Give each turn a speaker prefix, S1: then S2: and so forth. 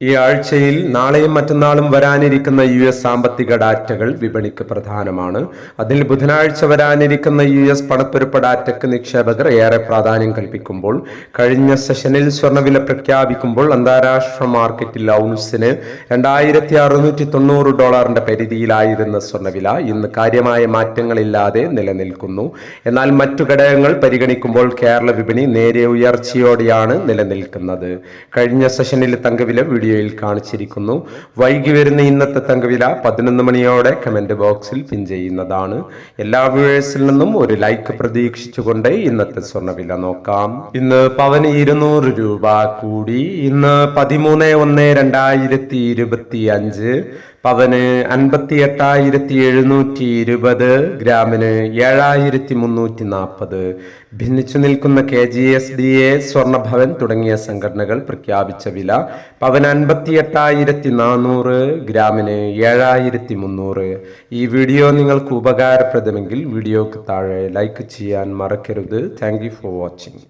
S1: ഈ ആഴ്ചയിൽ നാളെയും മറ്റന്നാളും വരാനിരിക്കുന്ന യു എസ് സാമ്പത്തിക ഡാറ്റകൾ വിപണിക്ക് പ്രധാനമാണ്. അതിൽ ബുധനാഴ്ച വരാനിരിക്കുന്ന യു എസ് പണപ്പെരുപ്പ ഡാറ്റയ്ക്ക് നിക്ഷേപകർ ഏറെ പ്രാധാന്യം കൽപ്പിക്കുമ്പോൾ കഴിഞ്ഞ സെഷനിൽ സ്വർണവില പ്രഖ്യാപിക്കുമ്പോൾ അന്താരാഷ്ട്ര മാർക്കറ്റിൽ ഔൺസിന് രണ്ടായിരത്തി അറുന്നൂറ്റി തൊണ്ണൂറ് ഡോളറിന്റെ പരിധിയിലായിരുന്ന സ്വർണവില ഇന്ന് കാര്യമായ മാറ്റങ്ങളില്ലാതെ നിലനിൽക്കുന്നു. എന്നാൽ മറ്റു ഘടകങ്ങൾ പരിഗണിക്കുമ്പോൾ കേരള വിപണി നേരിയ ഉയർച്ചയോടെയാണ് നിലനിൽക്കുന്നത്. കഴിഞ്ഞ സെഷനിൽ തങ്കവില വീഡിയോയിൽ കാണിച്ചിരിക്കുന്നു. വൈകി വരുന്ന ഇന്നത്തെ തങ്കവില പതിനൊന്ന് മണിയോടെ കമന്റ് ബോക്സിൽ പിൻ ചെയ്യുന്നതാണ്. എല്ലാ വ്യൂവേഴ്സിൽ നിന്നും ഒരു ലൈക്ക് പ്രതീക്ഷിച്ചുകൊണ്ട് ഇന്നത്തെ സ്വർണവില നോക്കാം. ഇന്ന് പവന് ഇരുന്നൂറ് രൂപ കൂടി. ഇന്ന് പതിമൂന്ന് ഒന്ന് രണ്ടായിരത്തി ഇരുപത്തി അഞ്ച് പവന് അൻപത്തി എട്ടായിരത്തി എഴുന്നൂറ്റി ഇരുപത് ഗ്രാമിന് ഏഴായിരത്തി മുന്നൂറ്റി നാൽപ്പത് ഭിന്നിച്ചു നിൽക്കുന്ന K G S D A സ്വർണഭവൻ തുടങ്ങിയ സംഘടനകൾ പ്രഖ്യാപിച്ച വില പവൻ അൻപത്തി എട്ടായിരത്തി നാനൂറ് ഗ്രാമിന് ഏഴായിരത്തി മുന്നൂറ് ഈ വീഡിയോ നിങ്ങൾക്ക് ഉപകാരപ്രദമെങ്കിൽ വീഡിയോക്ക് താഴെ ലൈക്ക് ചെയ്യാൻ മറക്കരുത്. Thank for watching